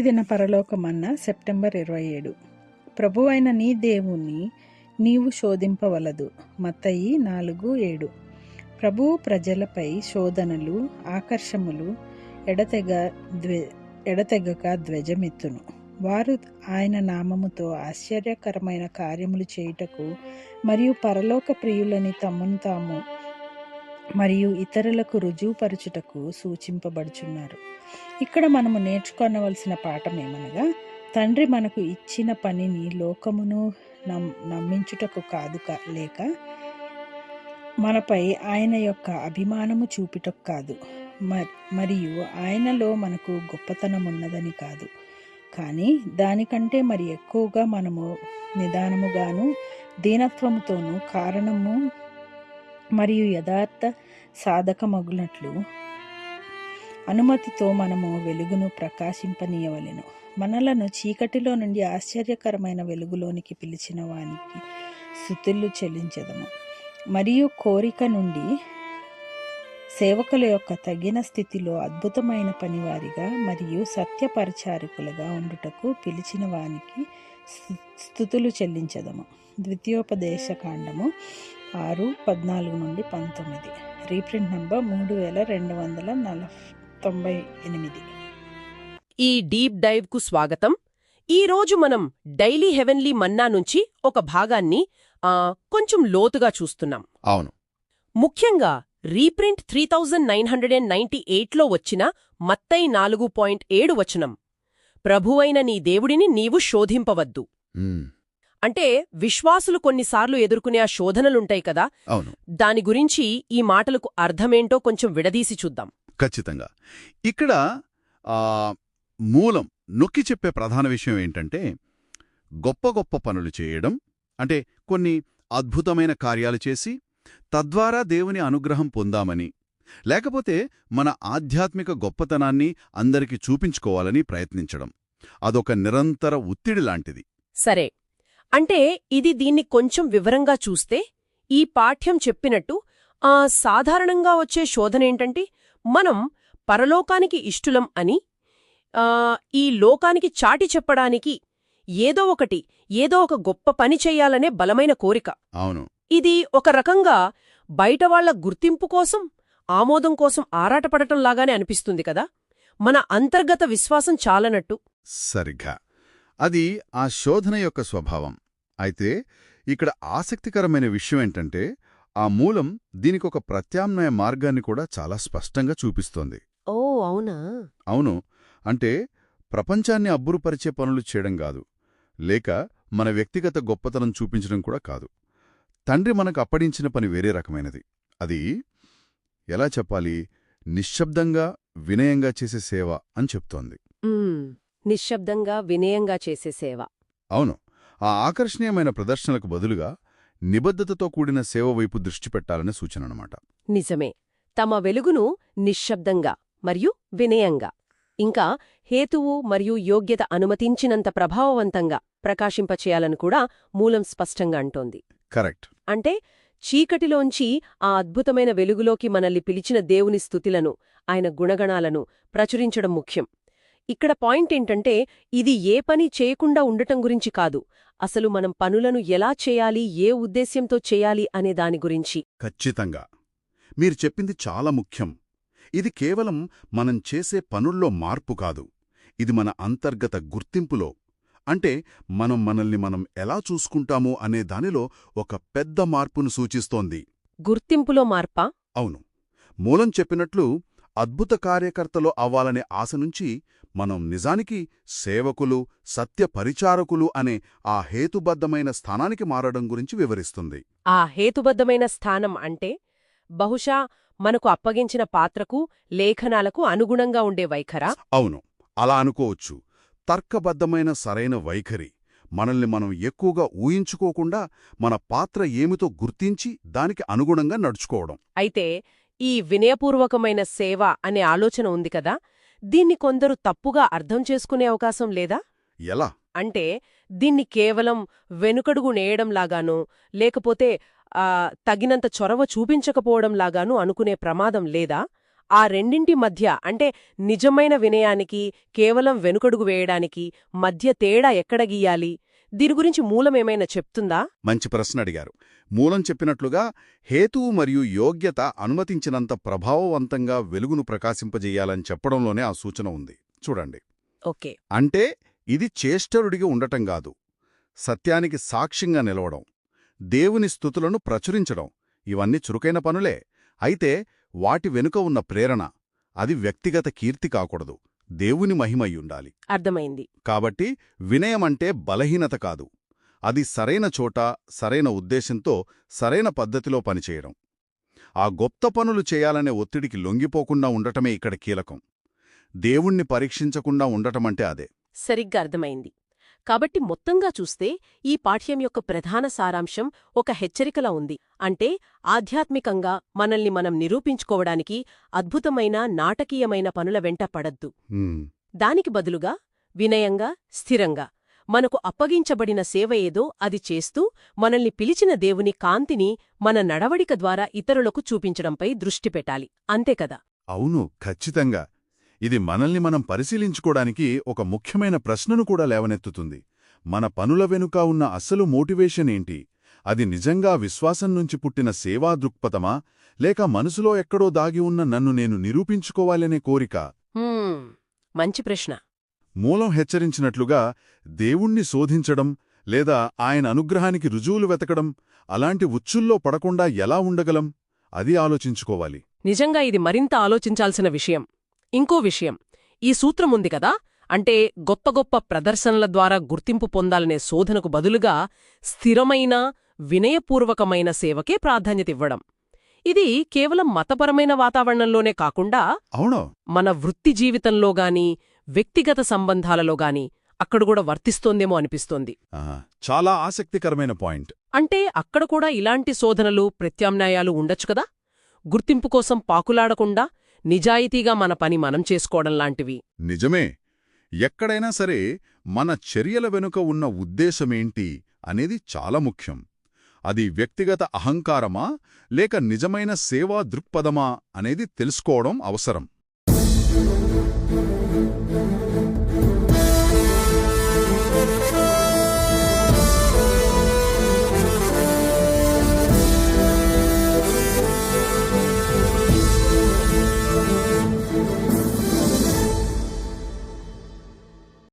ప్రతిదిన పరలోకమన్న September ఇరవై ఏడు ప్రభువైన నీ దేవుణ్ణి నీవు శోధింపవలదు. మత్తయి నాలుగు ఏడు. ప్రభువు ప్రజలపై శోధనలు ఆకర్షములు ఎడతెగ ద్వె ఎడతెగక ధ్వజమెత్తును వారు ఆయన నామముతో ఆశ్చర్యకరమైన కార్యములు చేయుటకు మరియు పరలోక ప్రియులని తమను తాము మరియు ఇతరులకు రుజువుపరచుటకు సూచింపబడుచున్నారు. ఇక్కడ మనము నేర్చుకొనవలసిన పాఠం ఏమనగా తండ్రి మనకు ఇచ్చిన పనిని లోకమును నమ్ నమ్మించుటకు కాదు కా- లేక మనపై ఆయన యొక్క అభిమానము చూపుటకు కాదు. మరియు ఆయనలో మనకు గొప్పతనం ఉన్నదని కాదు. కానీ దానికంటే మరి ఎక్కువగా మనము నిదానముగాను దీనత్వముతోనూ కారణము మరియు యథార్థ సాధకమగునట్లు అనుమతితో మనము వెలుగును ప్రకాశింపనీయవలెను. మనలను చీకటిలో నుండి ఆశ్చర్యకరమైన వెలుగులోనికి పిలిచిన వానికి స్థుతులు చెల్లించదము. మరియు కోరిక నుండి సేవకుల యొక్క తగిన స్థితిలో అద్భుతమైన పనివారిగా మరియు సత్యపరిచారకులుగా ఉండుటకు పిలిచిన వానికి స్థుతులు చెల్లించదము. ద్వితీయోపదేశ కాండము ఆరు పద్నాలుగు నుండి పంతొమ్మిది. రీప్రింట్ నంబర్ మూడు వేల రెండు వందల నలభై తొంభై ఎనిమిది. ఈ డీప్ డైవ్కు స్వాగతం. ఈ రోజు మనం డైలీ హెవెన్లీ మన్నా నుంచి ఒక భాగాన్ని ఆ, కొంచెం లోతుగా చూస్తున్నాం. అవును. ముఖ్యంగా reprint three thousand nine hundred and ninety ఎయిట్లో వచ్చిన మత్తై నాలుగు పాయింట్ ఏడు వచనం. ప్రభువైన నీ దేవుడిని నీవు శోధింపవద్దు. అంటే విశ్వాసులు కొన్నిసార్లు ఎదుర్కొనే ఆ శోధనలుంటాయి కదా? అవును. దాని గురించి ఈ మాటలకు అర్థమేంటో కొంచెం విడదీసి చూద్దాం. ఖచ్చితంగా. ఇక్కడ మూలం నొక్కి చెప్పే ప్రధాన విషయం ఏంటంటే గొప్ప గొప్ప పనులు చేయడం అంటే కొన్ని అద్భుతమైన కార్యాలు చేసి తద్వారా దేవుని అనుగ్రహం పొందామని లేకపోతే మన ఆధ్యాత్మిక గొప్పతనాన్ని అందరికి చూపించుకోవాలని ప్రయత్నించడం. అదొక నిరంతర ఒత్తిడి లాంటిది. సరే. అంటే ఇది దీన్ని కొంచెం వివరంగా చూస్తే ఈ పాఠ్యం చెప్పినట్టు ఆ సాధారణంగా వచ్చే శోధనేంటంటే మనం పరలోకానికి ఇష్టులం అని ఈ లోకానికి చాటి చెప్పడానికి ఏదో ఒకటి ఏదో ఒక గొప్ప పని చెయ్యాలనే బలమైన కోరిక. అవును. ఇది ఒక రకంగా బయటవాళ్ళ గుర్తింపు కోసం ఆమోదం కోసం ఆరాటపడటం లాగానే అనిపిస్తుంది కదా? మన అంతర్గత విశ్వాసం చాలనట్టు. సరిగ్గా. అది ఆ శోధన యొక్క స్వభావం. అయితే ఇక్కడ ఆసక్తికరమైన విషయం ఏంటంటే ఆ మూలం దీనికొక ప్రత్యామ్నాయ మార్గాన్ని కూడా చాలా స్పష్టంగా చూపిస్తోంది. ఓ అవునా? అవును. అంటే ప్రపంచాన్ని అబ్బురుపరిచే పనులు చేయడం కాదు. లేక మన వ్యక్తిగత గొప్పతనం చూపించడం కూడా కాదు. తండ్రి మనకు అప్పడించిన పని వేరే రకమైనది. అది ఎలా చెప్పాలి? నిశ్శబ్దంగా వినయంగా చేసే సేవ అని చెప్తోంది. నిశ్శబ్దంగా వినయంగా చేసే సేవ. అవును. ఆ ఆకర్షణీయమైన ప్రదర్శనలకు బదులుగా నిబద్ధతతో కూడిన సేవ వైపు దృష్టి పెట్టాలనే సూచననమాట. నిజమే. తమ వెలుగును నిశ్శబ్దంగా మరియు వినయంగా ఇంకా హేతువు మరియు యోగ్యత అనుమతించినంత ప్రభావవంతంగా ప్రకాశింపచేయాలని కూడా మూలం స్పష్టంగా అంటోంది. కరెక్ట్. అంటే చీకటిలోంచి ఆ అద్భుతమైన వెలుగులోకి మనల్ని పిలిచిన దేవుని స్థుతిలను ఆయన గుణగణాలను ప్రచురించడం ముఖ్యం. ఇక్కడ పాయింట్ ఏంటంటే ఇది ఏ పని చేయకుండా ఉండటం గురించి కాదు. అసలు మనం పనులను ఎలా చేయాలి ఏ ఉద్దేశ్యంతో చేయాలి అనే దాని గురించి. ఖచ్చితంగా. మీరు చెప్పింది చాలా ముఖ్యం. ఇది కేవలం మనం చేసే పనుల్లో మార్పు కాదు. ఇది మన అంతర్గత గుర్తింపులో. అంటే మనం మనల్ని మనం ఎలా చూసుకుంటామో అనే దానిలో ఒక పెద్ద మార్పును సూచిస్తోంది. గుర్తింపులో మార్పా? అవును. మూలం చెప్పినట్లు అద్భుత కార్యకర్తలు అవ్వాలనే ఆశ నుంచి మనం నిజానికి సేవకులు సత్య పరిచారకులు అనే ఆ హేతుబద్ధమైన స్థానానికి మారడం గురించి వివరిస్తుంది. ఆ హేతుబద్ధమైన స్థానం అంటే బహుశా మనకు అప్పగించిన పాత్రకు లేఖనాలకు అనుగుణంగా ఉండే వైఖరా? అవును. అలా అనుకోవచ్చు. తర్కబద్ధమైన సరైన వైఖరి. మనల్ని మనం ఎక్కువగా ఊహించుకోకుండా మన పాత్ర ఏమితో గుర్తించి దానికి అనుగుణంగా నడుచుకోవడం. అయితే ఈ వినయపూర్వకమైన సేవ అనే ఆలోచన ఉంది కదా? దీన్ని కొందరు తప్పుగా అర్థం చేసుకునే అవకాశం లేదా? ఎలా? అంటే దీన్ని కేవలం వెనుకడుగు నేయడంలాగానో లేకపోతే తగినంత చొరవ చూపించకపోవడంలాగానూ అనుకునే ప్రమాదం లేదా? ఆ రెండింటి మధ్య అంటే నిజమైన వినయానికి కేవలం వెనుకడుగు వేయడానికి మధ్య తేడా ఎక్కడ గీయాలి? దీని గురించి మూలమేమైనా చెప్తుందా? మంచి ప్రశ్న అడిగారు. మూలం చెప్పినట్లుగా హేతువు మరియు యోగ్యత అనుమతించినంత ప్రభావవంతంగా వెలుగును ప్రకాశింపజేయాలని చెప్పడంలోనే ఆ సూచన ఉంది. చూడండి. ఓకే. అంటే ఇది చేష్టరుడిగా ఉండటం కాదు. సత్యానికి సాక్ష్యంగా నిలవడం దేవుని స్థుతులను ప్రచురించడం ఇవన్నీ చురుకైన పనులే. అయితే వాటి వెనుక ఉన్న ప్రేరణ అది వ్యక్తిగత కీర్తి కాకూడదు. దేవుని మహిమయ్యుండాలి. అర్థమైంది. కాబట్టి వినయమంటే బలహీనత కాదు. అది సరైన చోట సరైన ఉద్దేశంతో సరైన పద్ధతిలో పనిచేయడం. ఆ గొప్ప పనులు చేయాలనే ఒత్తిడికి లొంగిపోకుండా ఉండటమే ఇక్కడ కీలకం. దేవుణ్ణి పరీక్షించకుండా ఉండటమంటే అదే. సరిగ్గా అర్థమైంది. కాబట్టి మొత్తంగా చూస్తే ఈ పాఠ్యం యొక్క ప్రధాన సారాంశం ఒక హెచ్చరికలా ఉంది. అంటే ఆధ్యాత్మికంగా మనల్ని మనం నిరూపించుకోవడానికి అద్భుతమైన నాటకీయమైన పనుల వెంట పడద్దు. దానికి బదులుగా వినయంగా స్థిరంగా మనకు అప్పగించబడిన సేవ ఏదో అది చేస్తూ మనల్ని పిలిచిన దేవుని కాంతిని మన నడవడిక ద్వారా ఇతరులకు చూపించడంపై దృష్టి పెట్టాలి. అంతే కదా? అవును ఖచ్చితంగా. ఇది మనల్ని మనం పరిశీలించుకోవడానికి ఒక ముఖ్యమైన ప్రశ్నను కూడా లేవనెత్తుతుంది. మన పనుల వెనుక ఉన్న అసలు మోటివేషన్ ఏంటి? అది నిజంగా విశ్వాసం నుంచి పుట్టిన సేవా దృక్పథమా? లేక మనసులో ఎక్కడో దాగి ఉన్న నన్ను నేను నిరూపించుకోవాలనే కోరిక? మంచి ప్రశ్న. మూలం హెచ్చరించినట్లుగా దేవుణ్ణి శోధించడం లేదా ఆయన అనుగ్రహానికి రుజువులు వెతకడం అలాంటి ఉచ్చుల్లో పడకుండా ఎలా ఉండగలం? అది ఆలోచించుకోవాలి. నిజంగా ఇది మరింత ఆలోచించాల్సిన విషయం. ఇంకో విషయం. ఈ సూత్రం ఉంది కదా? అంటే గొప్ప గొప్ప ప్రదర్శనల ద్వారా గుర్తింపు పొందాలనే శోధనకు బదులుగా స్థిరమైన వినయపూర్వకమైన సేవకే ప్రాధాన్యతివ్వడం ఇది కేవలం మతపరమైన వాతావరణంలోనే కాకుండా అవునో. మన వృత్తి జీవితంలో గాని వ్యక్తిగత సంబంధాలలో గాని అక్కడ కూడా వర్తిస్తోందేమో అనిపిస్తోంది. చాలా ఆసక్తికరమైన పాయింట్. అంటే అక్కడ కూడా ఇలాంటి శోధనలు ప్రత్యామ్నాయాలు ఉండొచ్చు కదా? గుర్తింపు కోసం పాకులాడకుండా నిజాయితీగా మన పని మనం చేసుకోవడం లాంటివి. నిజమే. ఎక్కడైనా సరే మన చర్యల వెనుక ఉన్న ఉద్దేశమేంటి అనేది చాలా ముఖ్యం. అది వ్యక్తిగత అహంకారమా లేక నిజమైన సేవా దృక్పథమా అనేది తెలుసుకోవడం అవసరం.